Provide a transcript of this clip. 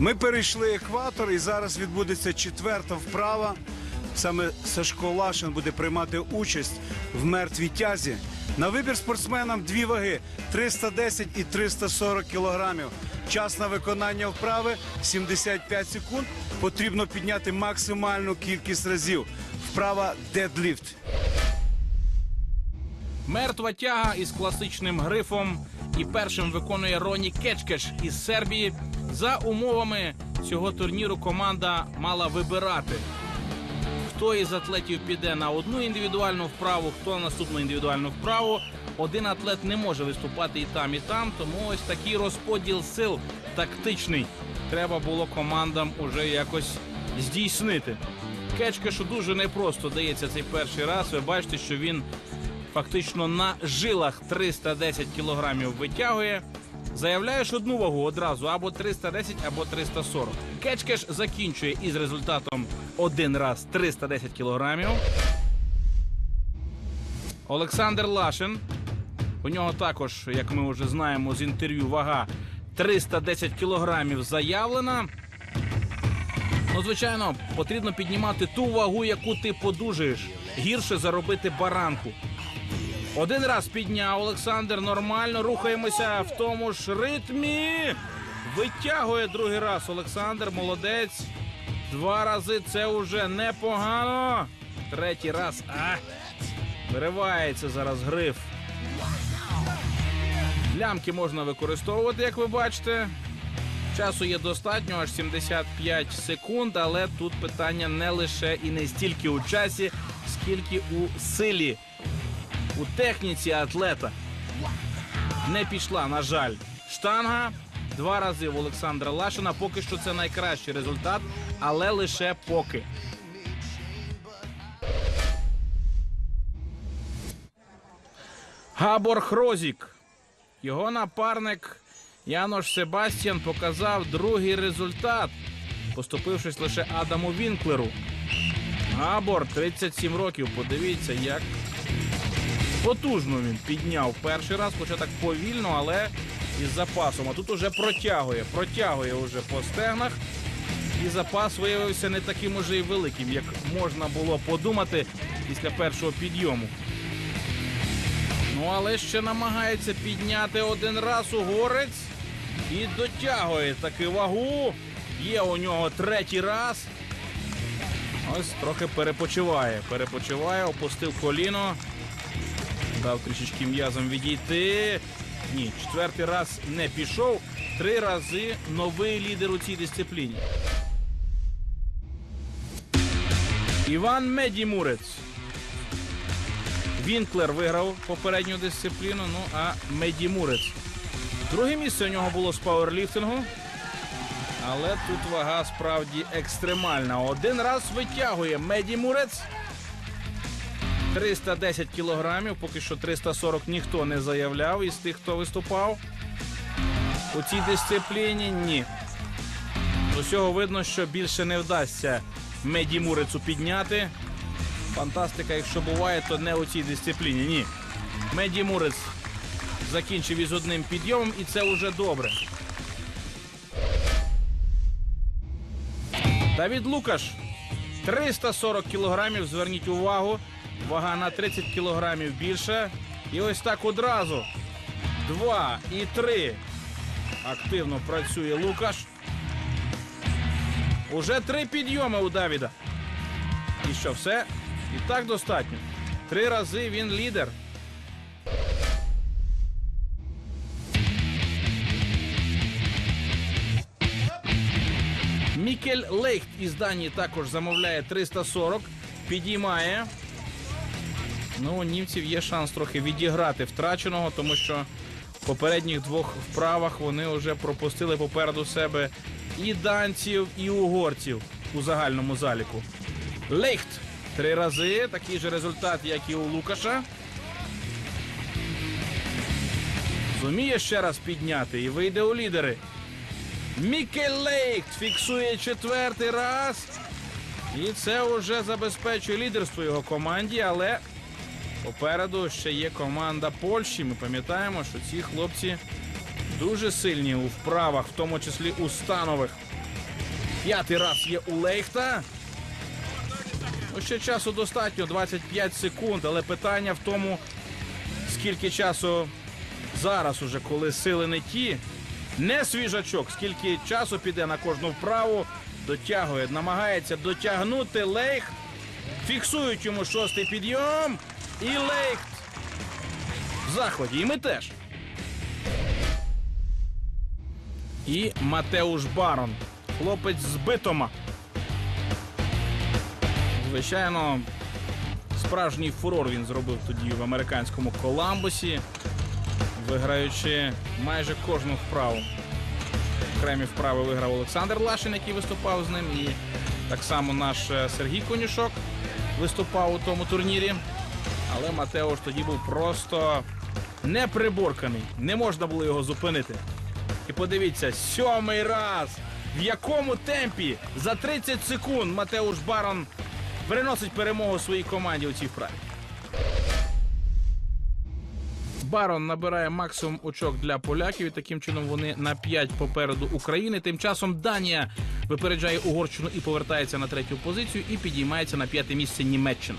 Ми перейшли екватор, і зараз відбудеться четверта вправа. Саме Сашко Лашин буде приймати участь в мертвій тязі. На вибір спортсменам дві ваги 310 і 340 кілограмів. Час на виконання вправи 75 секунд. Потрібно підняти максимальну кількість разів. Вправа дедліфт. Мертва тяга із класичним грифом. І першим виконує Роні Кечкеш із Сербії. За умовами цього турніру команда мала вибирати, хто із атлетів піде на одну індивідуальну вправу, хто на наступну індивідуальну вправу. Один атлет не може виступати і там, і там. Тому ось такий розподіл сил тактичний. Треба було командам уже якось здійснити. Кечкешу дуже непросто дається цей перший раз. Ви бачите, що він фактично на жилах 310 кілограмів витягує. Заявляєш одну вагу одразу або 310, або 340. Кечкеш закінчує із результатом один раз 310 кілограмів. Олександр Лашин. У нього також, як ми вже знаємо з інтерв'ю, вага 310 кілограмів заявлена. Ну, звичайно, потрібно піднімати ту вагу, яку ти подужаєш. Гірше заробити баранку. Один раз підняв Олександр. Нормально рухаємося в тому ж ритмі. Витягує другий раз Олександр. Молодець. Два рази це вже непогано. Третій раз. А, виривається зараз гриф. Лямки можна використовувати, як ви бачите. Часу є достатньо, аж 75 секунд, але тут питання не лише і не стільки у часі, скільки у силі, у техніці атлета. Не пішла, на жаль, штанга. Два рази в Олександра Лашина. Поки що це найкращий результат, але лише поки. Габор Хрозік. Його напарник Янош Себастьян показав другий результат, поступившись лише Адаму Вінклеру. Габор 37 років. Подивіться, як потужно він підняв перший раз, хоча так повільно, але із запасом. А тут уже протягує, протягує уже по стегнах. І запас виявився не таким уже і великим, як можна було подумати після першого підйому. Ну, але ще намагається підняти один раз угорець і дотягує таки вагу. Є у нього третій раз. Ось трохи перепочиває. Перепочиває, опустив коліно. Дав трішечки м'язом відійти. Ні, четвертий раз не пішов. Три рази новий лідер у цій дисципліні. Іван Медімурець. Вінклер виграв попередню дисципліну, ну а Медімурець. Друге місце у нього було з пауерліфтингу. Але тут вага справді екстремальна. Один раз витягує Медімурець. 310 кілограмів, поки що 340 ніхто не заявляв із тих, хто виступав. У цій дисципліні ні. З усього видно, що більше не вдасться Медімурецу підняти. Фантастика, якщо буває, то не у цій дисципліні. Ні. Меді Мурець закінчив із одним підйомом, і це вже добре. Давід Лукаш 340 кілограмів. Зверніть увагу. Вага на 30 кілограмів більше. І ось так одразу. Два і три. Активно працює Лукаш. Уже три підйоми у Давіда. І що, все? І так достатньо. Три рази він лідер. Мікель Лейхт із Данії також замовляє 340. Підіймає. Ну, у німців є шанс трохи відіграти втраченого, тому що в попередніх двох вправах вони вже пропустили попереду себе і данців, і угорців у загальному заліку. Лейхт три рази. Такий же результат, як і у Лукаша. Зуміє ще раз підняти і вийде у лідери. Мікель Лейхт фіксує четвертий раз. І це вже забезпечує лідерство його команді, але попереду ще є команда Польщі. Ми пам'ятаємо, що ці хлопці дуже сильні у вправах, в тому числі у станових. П'ятий раз є у Лейхта. Ну, ще часу достатньо, 25 секунд, але питання в тому, скільки часу зараз, уже коли сили не ті, не свіжачок, скільки часу піде на кожну вправу, дотягує, намагається дотягнути Лейхт. Фіксують йому шостий підйом. І Лейхт в заході. І ми теж. І Матеуш Барон. Хлопець з битома. Звичайно, справжній фурор він зробив тоді в американському Коламбусі, виграючи майже кожну вправу. Окремі вправи виграв Олександр Лашин, який виступав з ним, і так само наш е, Сергій Конюшок виступав у тому турнірі. Але Матео ж тоді був просто неприборканий. Не можна було його зупинити. І подивіться, сьомий раз. В якому темпі за 30 секунд Матеуш Барон приносить перемогу своїй команді у цій вправі. Барон набирає максимум очок для поляків. і Таким чином вони на 5 попереду України. Тим часом Данія випереджає Угорщину і повертається на третю позицію і підіймається на п'яте місце Німеччина.